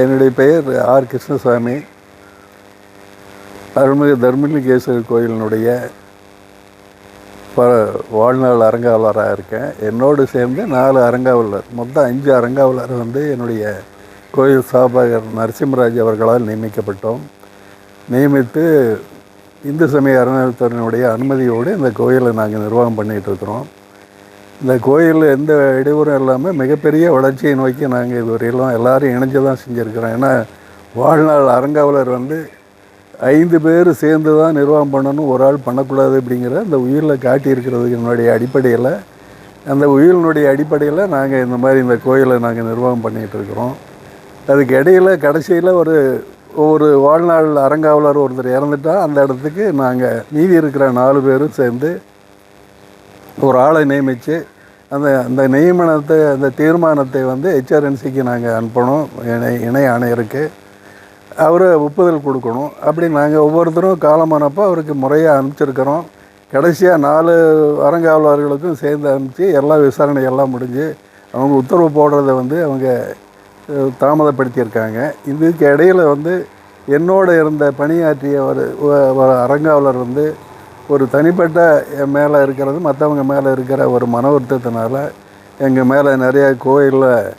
என்னுடைய பெயர் ஆர் கிருஷ்ணசாமி. அருள்மிகு தர்மலிங்கேஸ்வரர் கோயிலினுடைய ப வாழ்நாள் அரங்காவலராக இருக்கேன். என்னோடு சேர்ந்து நாலு அரங்காவலர் மொத்தம் அஞ்சு அரங்காவலர் வந்து என்னுடைய கோயில் ஸ்தாபகர் நரசிம்மராஜ் அவர்களால் நியமிக்கப்பட்டோம். நியமித்து இந்து சமய அறநிலையத்துறையினுடைய அனுமதியோடு இந்த கோயிலை நாங்கள் நிர்வாகம் பண்ணிகிட்டு இருக்கிறோம். இந்த கோயிலில் எந்த இடையூறும் இல்லாமல் மிகப்பெரிய வளர்ச்சியை நோக்கி நாங்கள் இதுவரையிலும் எல்லோரும் இணைஞ்சு தான் செஞ்சுருக்கிறோம். ஏன்னா வாழ்நாள் அறங்காவலர் வந்து ஐந்து பேர் சேர்ந்து தான் நிர்வாகம் பண்ணணும் ஒரு ஆள் பண்ணக்கூடாது அப்படிங்கிற அந்த உயிரில் காட்டியிருக்கிறதுனுடைய அடிப்படையில் அந்த உயிரினுடைய அடிப்படையில் நாங்கள் இந்த மாதிரி இந்த கோயிலை நாங்கள் நிர்வாகம் பண்ணிகிட்டு இருக்கிறோம். அதுக்கு இடையில் கடைசியில் ஒரு ஒரு வாழ்நாள் அறங்காவலர் ஒருத்தர் இறந்துட்டா அந்த இடத்துக்கு நாங்கள் மீதி இருக்கிற நாலு பேரும் சேர்ந்து ஒரு ஆளை நியமித்து அந்த அந்த நியமனத்தை அந்த தீர்மானத்தை வந்து ஹெச்ஆர்என்சிக்கு நாங்கள் அனுப்பணும். இணை இணை ஆணையருக்கு. அவர் ஒப்புதல் கொடுக்கணும். அப்படி நாங்கள் ஒவ்வொருத்தரும் காலமானப்போ அவருக்கு முறையாக அனுப்பிச்சிருக்கிறோம். கடைசியாக நாலு அறங்காவலர்களுக்கும் சேர்ந்து அனுப்பிச்சு எல்லா விசாரணை எல்லாம் முடிஞ்சு அவங்க உத்தரவு போடுறத வந்து அவங்க தாமதப்படுத்தியிருக்காங்க. இதுக்கு இடையில் வந்து என்னோட இருந்த பணியாற்றிய ஒரு ஒ- ஒரு அறங்காவலர் வந்து ஒரு தனிப்பட்ட என் மேலே இருக்கிறது மற்றவங்க மேலே இருக்கிற ஒரு மன வருத்தத்தினால எங்கள் மேலே நிறைய கோயிலில்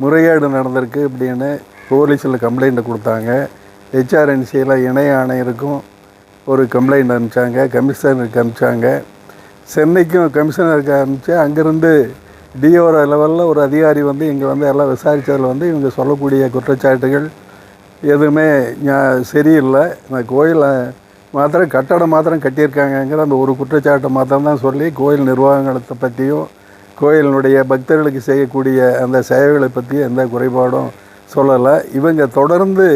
முறைகேடு நடந்திருக்கு அப்படின்னு போலீஸில் கம்ப்ளைண்ட் கொடுத்தாங்க. ஹெச்ஆர்என்சியில் இணை ஆணையருக்கும் ஒரு கம்ப்ளைண்ட் அனுப்பிச்சாங்க கமிஷனருக்கு அனுப்பிச்சாங்க. சென்னைக்கும் கமிஷனருக்கு அனுப்பிச்சு அங்கேருந்து டிஓர லெவலில் ஒரு அதிகாரி வந்து இங்கே வந்து எல்லாம் விசாரித்ததில் வந்து இவங்க சொல்லக்கூடிய குற்றச்சாட்டுகள் எதுவுமே ஞா- சரியில்லை. இந்த கோயிலை மாத்திரம் கட்டடம் மாத்திரம் கட்டியிருக்காங்கங்கிற அந்த ஒரு குற்றச்சாட்டை மாத்திரம் தான் சொல்லி கோயில் நிர்வாகத்தை பற்றியும் கோயிலினுடைய பக்தர்களுக்கு செய்யக்கூடிய அந்த சேவைகளை பற்றி எந்த குறைபாடும் சொல்லலை. இவங்க தொடர்ந்து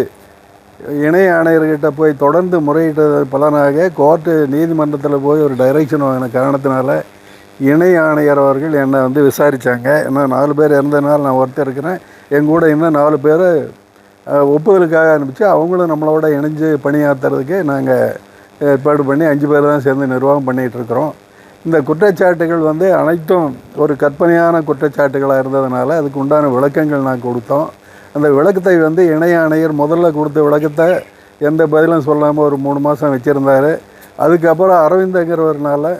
இணை ஆணையர்கிட்ட போய் தொடர்ந்து முறையிட்ட பலனாக கோர்ட்டு நீதிமன்றத்தில் போய் ஒரு டைரக்ஷன் வாங்கின காரணத்தினால இணை ஆணையர் அவர்கள் என்னை வந்து விசாரித்தாங்க ஏன்னா நாலு பேர் இறந்ததுனால நான் ஒருத்தர் இருக்கிறேன். என் கூட இன்னும் நாலு பேர் ஒப்புதலுக்காக அனுப்பிச்சு அவங்களும் நம்மளோட இணைஞ்சு பணியாற்றுறதுக்கு நாங்கள் ஏற்பாடு பண்ணி அஞ்சு பேர் தான் சேர்ந்து நிர்வாகம் பண்ணிகிட்டு இருக்கிறோம் இந்த குற்றச்சாட்டுகள் வந்து அனைத்தும் ஒரு கற்பனையான குற்றச்சாட்டுகளாக இருந்ததுனால அதுக்கு உண்டான விளக்கங்கள் நான் கொடுத்தோம். அந்த விளக்கத்தை வந்து இணைய ஆணையர் முதல்ல கொடுத்த விளக்கத்தை எந்த பதிலும் சொல்லாமல் ஒரு மூணு மாதம் வச்சுருந்தார். அதுக்கப்புறம் அரவிந்தங்கிறவர்னால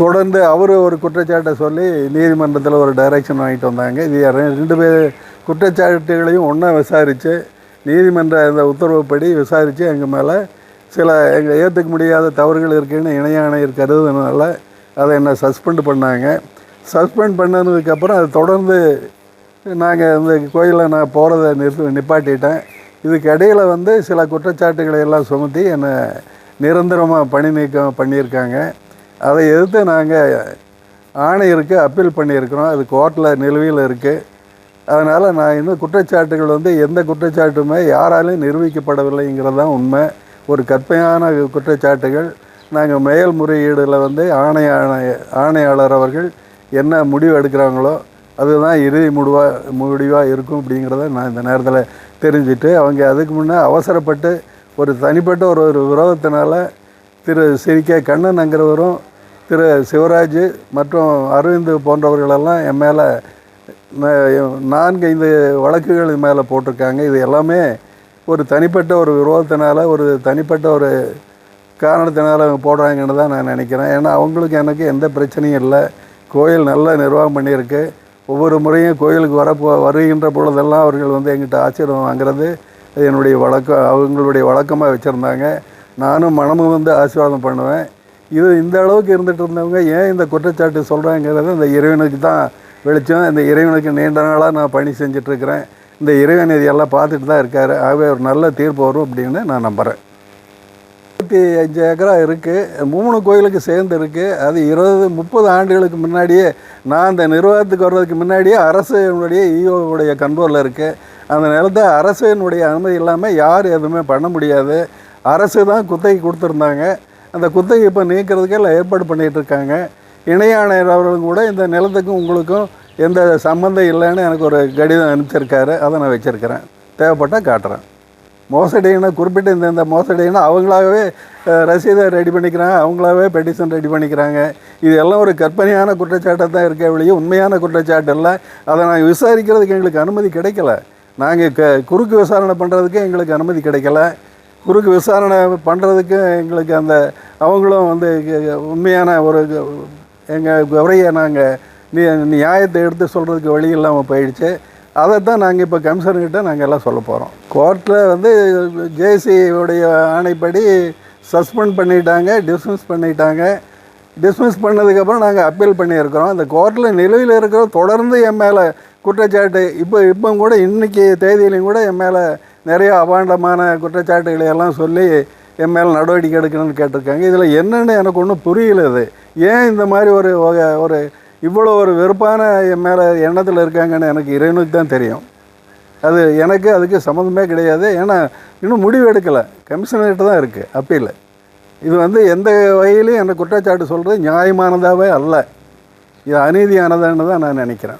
தொடர்ந்து அவர் ஒரு குற்றச்சாட்டை சொல்லி நீதிமன்றத்தில் ஒரு டைரக்ஷன் வாங்கிட்டு வந்தாங்க. இது ரெண்டு பேர் குற்றச்சாட்டுகளையும் ஒன்றா விசாரித்து நீதிமன்ற அந்த உத்தரவுப்படி விசாரித்து எங்கள் மேலே சில எங்கள் ஏற்றுக்க முடியாத தவறுகள் இருக்குன்னு இணை ஆணையர் கருதுனால அதை என்னை சஸ்பெண்ட் பண்ணாங்க. சஸ்பெண்ட் பண்ணதுக்கப்புறம் அது தொடர்ந்து நாங்கள் இந்த கோயிலில் நான் போகிறத நிறுத்து நிப்பாட்டிட்டேன். இதுக்கு இடையில் வந்து சில குற்றச்சாட்டுகளை எல்லாம் சுமத்தி என்னை நிரந்தரமாக பணி நீக்கம் பண்ணியிருக்காங்க. அதை எதிர்த்து நாங்கள் ஆணையருக்கு அப்பீல் பண்ணியிருக்கிறோம். அது கோர்ட்டில் நிலுவையில் இருக்குது அதனால் நான் இன்னும் குற்றச்சாட்டுகள் வந்து எந்த குற்றச்சாட்டுமே யாராலையும் நிரூபிக்கப்படவில்லைங்கிறது தான் உண்மை. ஒரு கற்பையான குற்றச்சாட்டுகள். நாங்கள் மேல்முறையீடில் வந்து ஆணை ஆணைய ஆணையாளர் அவர்கள் என்ன முடிவு எடுக்கிறாங்களோ அதுதான் இறுதி முடிவாக முடிவாக இருக்கும் அப்படிங்கிறத நான் இந்த நேரத்தில் தெரிஞ்சுட்டு அவங்க அதுக்கு முன்னே அவசரப்பட்டு ஒரு தனிப்பட்ட ஒரு ஒரு விரோதத்தினால திரு சிரி கே கண்ணன்ங்கிறவரும் திரு சிவராஜ் மற்றும் அரவிந்த் போன்றவர்களெல்லாம் என் மேலே நான்கு ஐந்து வழக்குகள் மேலே போட்டிருக்காங்க. இது எல்லாமே ஒரு தனிப்பட்ட ஒரு விரோதத்தினால் ஒரு தனிப்பட்ட ஒரு காரணத்தினால் அவங்க போடுறாங்கன்னு தான் நான் நினைக்கிறேன். ஏன்னா அவங்களுக்கு எனக்கு எந்த பிரச்சனையும் இல்லை. கோயில் நல்லா நிர்வாகம் பண்ணியிருக்கு. ஒவ்வொரு முறையும் கோயிலுக்கு வரப்போ வருகின்ற பொழுதெல்லாம் அவர்கள் வந்து எங்கிட்ட ஆசீர்வாதம் வாங்குறது அது என்னுடைய வழக்கம் அவங்களுடைய வழக்கமாக வச்சுருந்தாங்க. நானும் மனமும் வந்து ஆசீர்வாதம் பண்ணுவேன். இது இந்த அளவுக்கு இருந்துகிட்டு இருந்தவங்க ஏன் இந்த குற்றச்சாட்டு சொல்கிறாங்கிறது இந்த இறைவனுக்கு தான் வெளிச்சம். இந்த இறைவனுக்கு நீண்ட நாளாக நான் பணி செஞ்சிட்ருக்கிறேன். இந்த இறைவன் இதையெல்லாம் பார்த்துட்டு தான் இருக்கார். ஆகவே ஒரு நல்ல தீர்ப்பு வரும் அப்படின்னு நான் நம்புகிறேன் இருபத்தி அஞ்சு ஏக்கரா இருக்குது மூணு கோயிலுக்கு சேர்ந்து இருக்குது அது இருபது முப்பது ஆண்டுகளுக்கு முன்னாடியே நான் அந்த நிர்வாகத்துக்கு வர்றதுக்கு முன்னாடியே அரசுடைய ஈஓவுடைய கண்ட்ரோலில் இருக்குது அந்த நிலத்தை அரசினுடைய அனுமதி இல்லாமல் யார் எதுவுமே பண்ண முடியாது. அரசு தான் குத்தகை கொடுத்துருந்தாங்க. அந்த குத்தகை இப்போ நீக்கிறதுக்கே எல்லாம் ஏற்பாடு பண்ணிகிட்டு இருக்காங்க. இணையாணையர் அவர்களும் கூட இந்த நிலத்துக்கும் உங்களுக்கும் எந்த சம்மந்தம் இல்லைன்னு எனக்கு ஒரு கடிதம் அனுப்பிச்சிருக்காரு. அதை நான் வச்சுருக்கிறேன். தேவைப்பட்டால் காட்டுறேன். மோசடின்னா குறிப்பிட்ட இந்த இந்த மோசடினா அவங்களாகவே ரசீதை ரெடி பண்ணிக்கிறாங்க. அவங்களாவே பெட்டிஷன் ரெடி பண்ணிக்கிறாங்க. இது எல்லாம் ஒரு கற்பனையான குற்றச்சாட்டை தான் இருக்க வழியே உண்மையான குற்றச்சாட்டு இல்லை அதை நாங்கள் விசாரிக்கிறதுக்கு எங்களுக்கு அனுமதி கிடைக்கல. நாங்கள் க குறுக்கு விசாரணை பண்ணுறதுக்கு எங்களுக்கு அனுமதி கிடைக்கல. குறுக்கு விசாரணை பண்ணுறதுக்கு எங்களுக்கு அந்த அவங்களும் வந்து உண்மையான ஒரு எங்கள் குறையை நாங்கள் நீ நியாயத்தை எடுத்து சொல்கிறதுக்கு வழி இல்லாமல் போயிடுச்சு. அதை தான் நாங்கள் இப்போ கமிஷனர்கிட்ட நாங்கள் எல்லாம் சொல்ல போகிறோம் கோர்ட்டில் வந்து ஜேசியுடைய ஆணைப்படி சஸ்பெண்ட் பண்ணிட்டாங்க டிஸ்மிஸ் பண்ணிட்டாங்க. டிஸ்மிஸ் பண்ணதுக்கப்புறம் நாங்கள் அப்பீல் பண்ணியிருக்கிறோம். அந்த கோர்ட்டில் நிலுவையில் இருக்கிற தொடர்ந்து என் மேலே குற்றச்சாட்டு இப்போ இப்போ கூட இன்றைக்கி தேதியிலையும் கூட என் மேலே நிறைய அபாண்டமான குற்றச்சாட்டுகளை எல்லாம் சொல்லி என் மேலே நடவடிக்கை எடுக்கணும்னு கேட்டிருக்காங்க. இதில் என்னென்னு எனக்கு ஒன்றும் புரியல இது. ஏன் இந்த மாதிரி ஒரு வகை- ஒரு இவ்வளோ ஒரு வெறுப்பான என் மேலே எண்ணத்தில் இருக்காங்கன்னு எனக்கு இறைவனுக்கு தான் தெரியும். அது எனக்கு அதுக்கு சம்மந்தமே கிடையாது. ஏன்னா இன்னும் முடிவு எடுக்கலை. கமிஷனர்கிட்ட தான் இருக்குது அப்பீல். இது வந்து எந்த வகையிலையும் என்னை குற்றச்சாட்டு சொல்கிறது நியாயமானதாகவே அல்ல. இது அநீதியானதுன்னு தான் நான் நினைக்கிறேன்.